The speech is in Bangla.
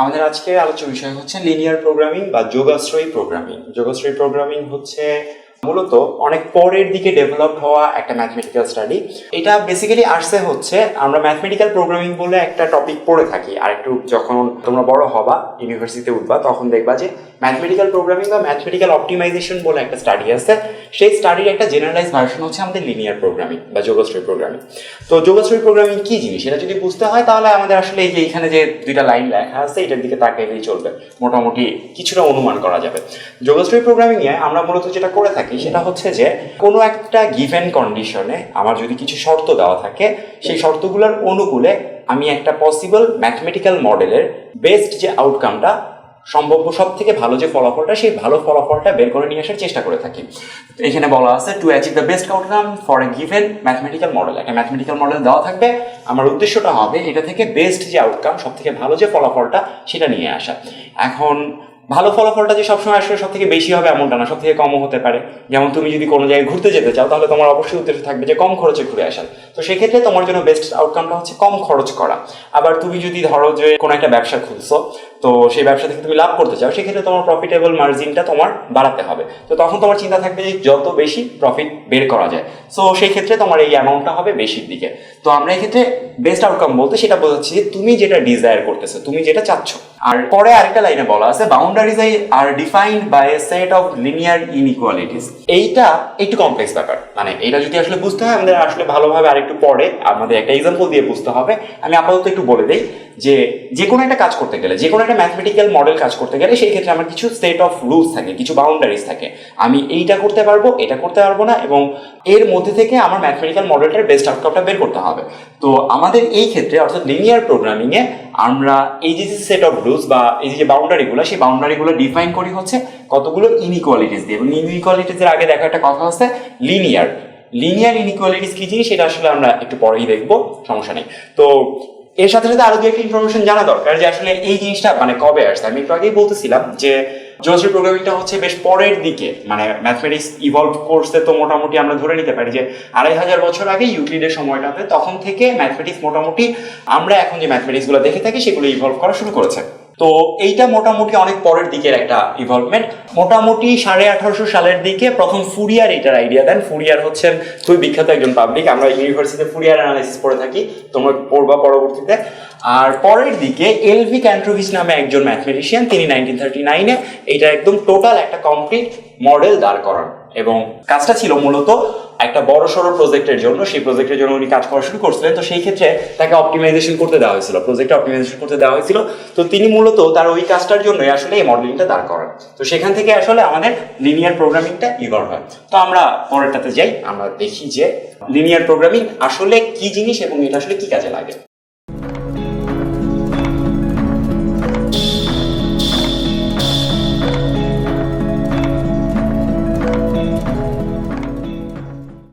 আমাদের আজকে আলোচ্য বিষয় হচ্ছে লিনিয়ার প্রোগ্রামিং বা যোগাশ্রয়ী প্রোগ্রামিং যোগাশ্রয়ী প্রোগ্রামিং হচ্ছে মূলত অনেক পরের দিকে ডেভেলপ হওয়া একটা ম্যাথমেটিক্যাল স্টাডি এটা বেসিক্যালি আসছে হচ্ছে আমরা ম্যাথমেটিক্যাল প্রোগ্রামিং বলে একটা টপিক পড়ে থাকি। আর একটু যখন তোমরা বড় হবা ইউনিভার্সিটিতে উঠবা, তখন দেখবা যে ম্যাথমেটিক্যাল প্রোগ্রামিং বা ম্যাথমেটিক্যাল অপটিমাইজেশন বলে একটা স্টাডি আছে সেই স্টাডির একটা জেনারেলাইজ ভার্সন হচ্ছে আমাদের লিনিয়ার প্রোগ্রামিং বা যোগশ্রী প্রোগ্রামিং তো যোগশ্রী প্রোগ্রামিং কি জিনিস? এটা যদি বুঝতে হয় তাহলে আমাদের আসলে এই যে এখানে যে দুইটা লাইন লেখা আছে, এটার দিকে তাকাইলেই চলবে। মোটামুটি কিছুটা অনুমান করা যাবে। যোগশ্রী প্রোগ্রামিং এ আমরা মূলত যেটা করে থাকি সেটা হচ্ছে যে কোনো একটা গিভেন কন্ডিশনে আমার যদি কিছু শর্ত দেওয়া থাকে, সেই শর্তগুলোর অনুকূলে আমি একটা পসিবল ম্যাথমেটিক্যাল মডেলের বেস্ট যে আউটকামটা সম্ভাব্য সব থেকে ভালো যে ফলাফলটা, সেই ভালো ফলাফলটা বের করে নিয়ে আসার চেষ্টা করে থাকি। এখানে বলা আছে to achieve the best outcome for a given mathematical model একটা ম্যাথমেটিক্যাল মডেল দেওয়া থাকবে। আমার উদ্দেশ্যটা হবে, এটা থেকে বেস্ট যে আউটকাম সব থেকে ভালো যে ফলাফলটা, সেটা নিয়ে আসা। এখন, ভালো ফলাফলটা যে সবসময় আসলে সব থেকে বেশি হবে এমনটা না সব থেকে কমও হতে পারে। যেমন তুমি যদি কোনো জায়গায় ঘুরতে যেতে চাও, তাহলে তোমার অবশ্যই উদ্দেশ্য থাকবে যে কম খরচে ঘুরে আসার। তো সেক্ষেত্রে তোমার জন্য বেস্ট আউটকামটা হচ্ছে কম খরচ করা। আবার তুমি যদি ধরো যে কোনো একটা ব্যবসা খুলছো তো সেই ব্যবসা থেকে তুমি লাভ করতে চাও, সেক্ষেত্রে তোমার প্রফিটেবল মার্জিনটা তোমার বাড়াতে হবে। তো তখন তোমার চিন্তা থাকবে যে যত বেশি প্রফিট বের করা যায়। সো সেই ক্ষেত্রে তোমার এই অ্যামাউন্টটা হবে বেশির দিকে। তো আমরা এই ক্ষেত্রে বেস্ট আউটকাম বলতে সেটা বোঝাচ্ছি যে তুমি যেটা ডিজায়ার করতেছো, তুমি যেটা চাচ্ছ। আর পরে আরেকটা লাইনে বলা আছে boundaries are defined by a set of linear inequalities এইটা একটু কমপ্লেক্স ব্যাপার। মানে এটা যদি আসলে বুঝতে হয়, আমাদের আসলে ভালোভাবে আরেকটু পরে আমাদের একটা এক্সাম্পল দিয়ে বুঝতে হবে। আমি আপাতত একটু বলে দেই যে যে কোনো একটা কাজ করতে গেলে যে কোনো একটা ম্যাথমেটিক্যাল মডেল কাজ করতে গেলে সেই ক্ষেত্রে আমার কিছু সেট অফ রুলস থাকে, কিছু বাউন্ডারিজ থাকে। আমি এইটা করতে পারব, এটা করতে পারব না এবং এর মধ্যে থেকে আমার ম্যাথমেটিক্যাল মডেলটার বেস্ট আউটকামটা বের করতে হবে। তো আমাদের এই ক্ষেত্রে অর্থাৎ লিনিয়ার প্রোগ্রামিংয়ে আমরা এই যে সেট অফ রুলস বা এই যে বাউন্ডারিগুলো সেই বাউন্ডারিগুলো ডিফাইন করি হচ্ছে কতগুলো ইনইকুয়ালিটিস দিয়ে। এবং ইনইকুয়ালিটিসের আগে দেখা একটা কথা হচ্ছে লিনিয়ার লিনিয়ার ইনইকুয়ালিটিস কি জিনিস? সেটা আসলে আমরা একটু পরেই দেখব, সমস্যা নেই। তো এর সাথে সাথে আরও দু একটা ইনফরমেশন জানা দরকার যে আসলে এই জিনিসটা মানে কবে আসছে? আমি একটু আগেই বলতেছিলাম যে জিওমেট্রি প্রোগ্রামিংটা হচ্ছে বেশ পরের দিকে। মানে ম্যাথমেটিক্স ইভলভ করছে তো মোটামুটি আমরা ধরে নিতে পারি যে আড়াই হাজার বছর আগে ইউক্লিডের সময়টাতে তখন থেকে ম্যাথমেটিক্স মোটামুটি আমরা এখন যে ম্যাথমেটিক্সগুলো দেখে থাকি সেগুলো ইভলভ করা শুরু করেছে। তো এইটা মোটামুটি অনেক পরের দিকের একটা ইভলভমেন্ট মোটামুটি সাড়ে আঠারোশো সালের দিকে প্রথম ফুরিয়ার এটার আইডিয়া দেন। ফুরিয়ার হচ্ছেন খুবই বিখ্যাত একজন পাবলিক আমরা ইউনিভার্সিটিতে ফুরিয়ার অ্যানালাইসিস পড়ে থাকি। তোমরা পড়বা পরবর্তীতে। আর পরের দিকে এলভি ক্যান্ট্রোভিস নামে একজন ম্যাথমেটিশিয়ান তিনি নাইনটিন থার্টি নাইনে এটা একদম টোটাল একটা কমপ্লিট মডেল দাঁড় করান। এবং কাজটা ছিল মূলত একটা বড় সড়ো প্রজেক্টের জন্য। সেই প্রজেক্টের জন্য উনি কাজ করা শুরু করছিলেন। তো সেই ক্ষেত্রে তাকে অপটিমাইজেশন করতে দেওয়া হয়েছিল। প্রজেক্টে অপটিমাইজেশন করতে দেওয়া হয়েছিল। তো তিনি মূলত তার ওই কাজটার জন্যই আসলে এই মডেলিংটা দাঁড় করান। তো সেখান থেকে আসলে আমাদের লিনিয়ার প্রোগ্রামিংটা ইভলভ হয়। তো আমরা পরেরটাতে যাই। আমরা দেখি যে লিনিয়ার প্রোগ্রামিং আসলে কি জিনিস এবং এটা আসলে কি কাজে লাগে।